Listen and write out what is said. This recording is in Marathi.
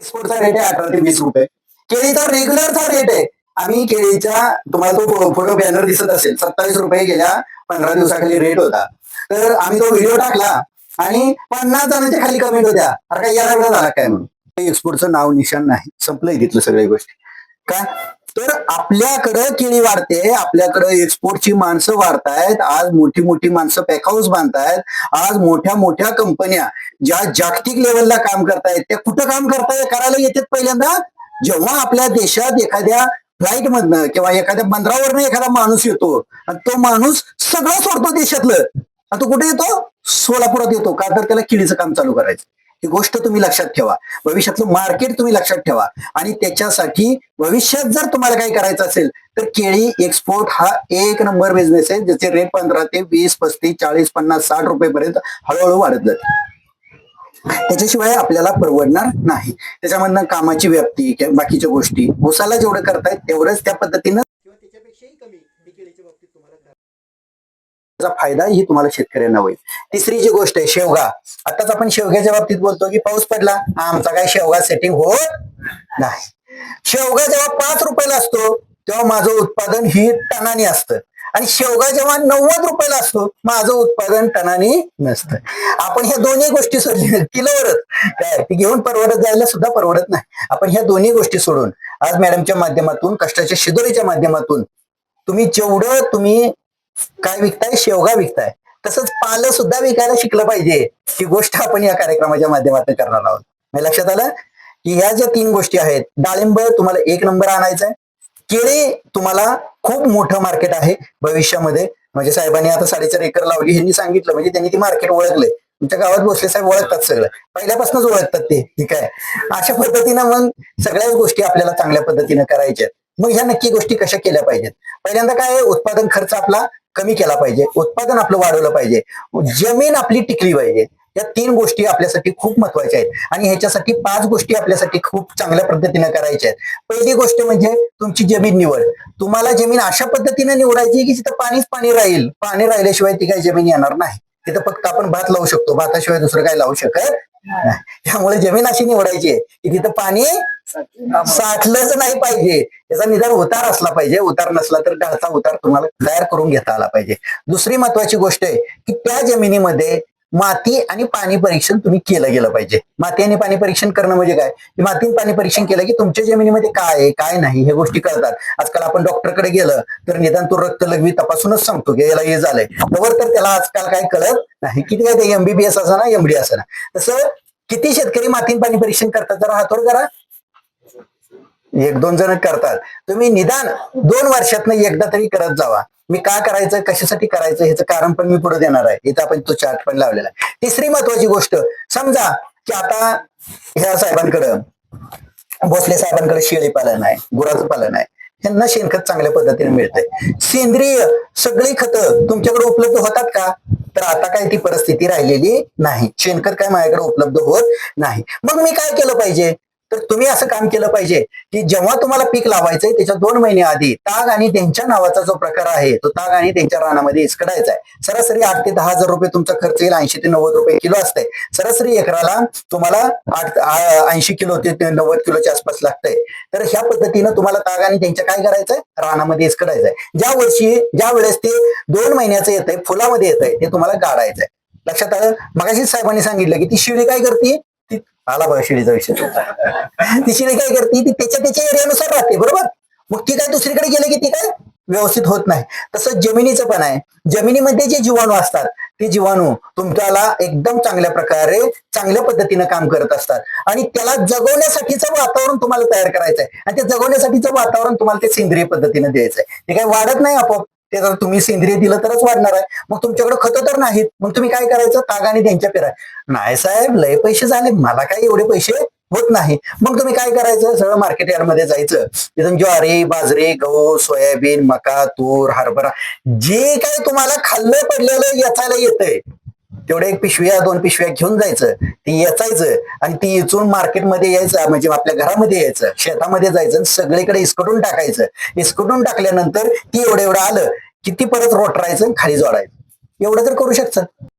एक्सपोर्टचा रेट आहे अठरा ते वीस रुपये केळीचा रेग्युलरचा रेट आहे. आम्ही केळीच्या तुम्हाला तो फोटो बॅनर दिसत असेल. सत्तावीस रुपये गेल्या पंधरा दिवसाखाली रेट होता. तर आम्ही तो व्हिडिओ टाकला आणि पन्नास जणांच्या खाली कमेंट होत्या. अरे काय या एवढा झाला काय म्हणून. एक्सपोर्टचं नाव निशाण नाही. संपलंय तिथलं सगळ्या गोष्टी. काय तर आपल्याकडं केळी वाढते. आपल्याकडं एक्सपोर्टची माणसं वाढतायत. आज मोठी मोठी माणसं पॅकहाऊस बांधतायत. आज मोठ्या मोठ्या कंपन्या ज्या जागतिक लेवलला काम करतायत त्या कुठं काम करताय करायला येतात पहिल्यांदा? जेव्हा आपल्या देशात एखाद्या फ्लाईट मधनं किंवा एखाद्या बंदरावरनं एखादा माणूस येतो आणि तो माणूस सगळं सोडतो देशातलं. आणि तो कुठे येतो? सोलापुरात येतो का तर त्याला किडीचं काम चालू करायचं. ही गोष्ट तुम्ही लक्षात ठेवा. भविष्यातलं मार्केट तुम्ही लक्षात ठेवा. आणि त्याच्यासाठी भविष्यात जर तुम्हाला काही करायचं असेल तर केळी एक्सपोर्ट हा एक नंबर बिझनेस आहे ज्याचे रेट पंधरा ते वीस पस्तीस चाळीस पन्नास साठ रुपयेपर्यंत हळूहळू वाढत जाते. त्याच्याशिवाय आपल्याला परवडणार नाही. त्याच्यामधनं कामाची व्याप्ती बाकीच्या गोष्टी उसाला जेवढं करतायत तेवढंच त्या पद्धतीनं किंवा त्याच्यापेक्षाही कमी बाबतीत तुम्हाला त्याचा फायदा ही तुम्हाला शेतकऱ्यांना होईल. तिसरी जी गोष्ट आहे शेवगा. आताच आपण शेवग्याच्या बाबतीत बोलतो की पाऊस पडला. आमचा काय शेवगा सेटिंग होत नाही. शेवगा जेव्हा पाच रुपयाला असतो तेव्हा माझं उत्पादन ही टनाने असतं. आणि शेवगा जेव्हा नव्वद रुपयाला असतो माझं उत्पादन टनाने नसतं. आपण ह्या दोन्ही गोष्टी सोडल्या. किलोवरच काय? ती घेऊन परवडत जायला सुद्धा परवडत नाही. आपण ह्या दोन्ही गोष्टी सोडून आज मॅडमच्या माध्यमातून कष्टाच्या शिदोरीच्या माध्यमातून तुम्ही जेवढं तुम्ही काय विकताय शेवगा विकताय तसंच पालं सुद्धा विकायला शिकलं पाहिजे. ही गोष्ट आपण या कार्यक्रमाच्या माध्यमातून करणार आहोत. म्हणजे लक्षात आलं? की ह्या ज्या तीन गोष्टी आहेत डाळिंब तुम्हाला एक नंबर आणायचा आहे केळी तुम्हाला खूप मोठं मार्केट आहे भविष्यामध्ये. म्हणजे साहेबांनी आता साडेचार एकर लावली ह्यांनी सांगितलं. म्हणजे त्यांनी ती मार्केट ओळखले तुमच्या गावात भोसले साहेब ओळखतात सगळं. पहिल्यापासूनच ओळखतात ते. ठीक आहे? अशा पद्धतीनं मग सगळ्याच गोष्टी आपल्याला चांगल्या पद्धतीनं करायच्या मग ह्या नक्की गोष्टी कशा केल्या पाहिजेत? पहिल्यांदा काय आहे, उत्पादन खर्च आपला कमी केला पाहिजे. उत्पादन आपलं वाढवलं पाहिजे. जमीन आपली टिकली पाहिजे. या तीन गोष्टी आपल्यासाठी खूप महत्त्वाच्या आहेत. आणि ह्याच्यासाठी पाच गोष्टी आपल्यासाठी खूप चांगल्या पद्धतीने करायच्या आहेत. पहिली गोष्ट म्हणजे तुमची जमीन निवड. तुम्हाला जमीन अशा पद्धतीने निवडायची की तिथं पाणीच पाणी राहील. पाणी राहिल्याशिवाय ती काही जमीन येणार नाही. तिथं फक्त आपण भात लावू शकतो. भाताशिवाय दुसरं काही लावू शकत त्यामुळे जमीन अशी निवडायची आहे की तिथं पाणी साठलंच नाही पाहिजे. त्याचा निदान उतार असला पाहिजे. उतार नसला तर डाळचा उतार तुम्हाला तयार करून घेता आला पाहिजे. दुसरी महत्वाची गोष्ट आहे की त्या जमिनीमध्ये माती आणि पाणी परीक्षण तुम्ही केलं गेलं पाहिजे. माती आणि पाणी परीक्षण करणं म्हणजे काय? माती आणि पाणी परीक्षण केलं की तुमच्या जमिनीमध्ये काय आहे काय नाही हे गोष्टी कळतात. आजकाल आपण डॉक्टरकडे गेलं तर निदान तो रक्त लघवी तपासूनच सांगतो की याला हे झालंय. बरोबर तर त्याला आजकाल काय कळत नाही. किती काय ते एमबीबीएस असं ना एमडी असं ना. तसं किती शेतकरी माती आणि पाणी परीक्षण करतात जरा हातोड करा. एक दोन जण करतात. तुम्ही निदान दोन वर्षातनं एकदा तरी करत जावा. मी का करायचं कशासाठी करायचं ह्याचं कारण पण मी पुढे देणार आहे. इथं आपण तो चार्ट पण लावलेला आहे. तिसरी महत्वाची गोष्ट समजा की आता ह्या साहेबांकडं भोसले साहेबांकडे शेळी पालन आहे गुराचं पालन आहे. यांना शेणखत चांगल्या पद्धतीने मिळतंय. सेंद्रिय सगळी खतं तुमच्याकडे उपलब्ध होतात का? तर आता काय ती परिस्थिती राहिलेली नाही. शेणखत काय माझ्याकडे उपलब्ध होत नाही. मग मी काय केलं पाहिजे? तर तुम्ही असं काम केलं पाहिजे की जेव्हा तुम्हाला पीक लावायचंय त्याच्या दोन महिने आधी ताग आणि त्यांच्या नावाचा जो प्रकार आहे तो ताग आणि त्यांच्या रानामध्ये इसकडायचा आहे. सरासरी आठ ते दहा हजार रुपये तुमचा खर्च येईल ऐंशी ते नव्वद रुपये किलो असतंय. सरासरी एकराला तुम्हाला आठ ऐंशी किलो ते नव्वद किलोच्या आसपास लागतंय. तर ह्या पद्धतीनं तुम्हाला ताग आणि त्यांच्या काय करायचंय? रानामध्ये इसकडायचंय. ज्या वर्षी ज्या वेळेस ते दोन महिन्याचं येतंय फुलामध्ये येतंय ते तुम्हाला काढायचंय लक्षात आलं? मगाशीच साहेबांनी सांगितलं की ती शिळी काय करते? आला बघा शिडीचा विषय ती. शिडी काय करते? ती त्याच्या त्याच्या एरियानुसार राहते बरोबर? मग ती काय दुसरीकडे गेले की ती काय? व्यवस्थित होत नाही. तसं जमिनीचं पण आहे. जमिनीमध्ये जे जीवाणू असतात ते जीवाणू तुमच्याला एकदम चांगल्या प्रकारे चांगल्या पद्धतीनं काम करत असतात. आणि त्याला जगवण्यासाठीचं वातावरण तुम्हाला तयार करायचं आहे आणि ते जगवण्यासाठीचं वातावरण तुम्हाला ते सेंद्रिय पद्धतीनं द्यायचं आहे ते काय वाढत नाही आपोआप? ते जर तुम्ही सेंद्रिय दिलं तरच वाढणार आहे. मग तुमच्याकडे खतं तर नाहीत. मग तुम्ही काय करायचं? तागाने त्यांच्या पेरा. नाही साहेब लय पैसे झाले. मला काय एवढे पैसे होत नाही. मग तुम्ही काय करायचं? सगळं मार्केट यार्डमध्ये जायचं. तिथून ज्वारी बाजरी गहू सोयाबीन मका तूर हरभरा. जे काय तुम्हाला खाल्लं पडलेलं याचायला येतंय. तेवढे एक पिशव्या दोन पिशव्या घेऊन जायचं. ती येचायचं आणि ती इचून मार्केटमध्ये यायचं म्हणजे आपल्या घरामध्ये यायचं. शेतामध्ये जायचं आणि सगळीकडे इसकटून टाकायचं. इसकटून टाकल्यानंतर ती एवढं एवढं आलं की ती परत रोटरायचं आणि खाली जोडायचं. एवढं तर करू शकतं.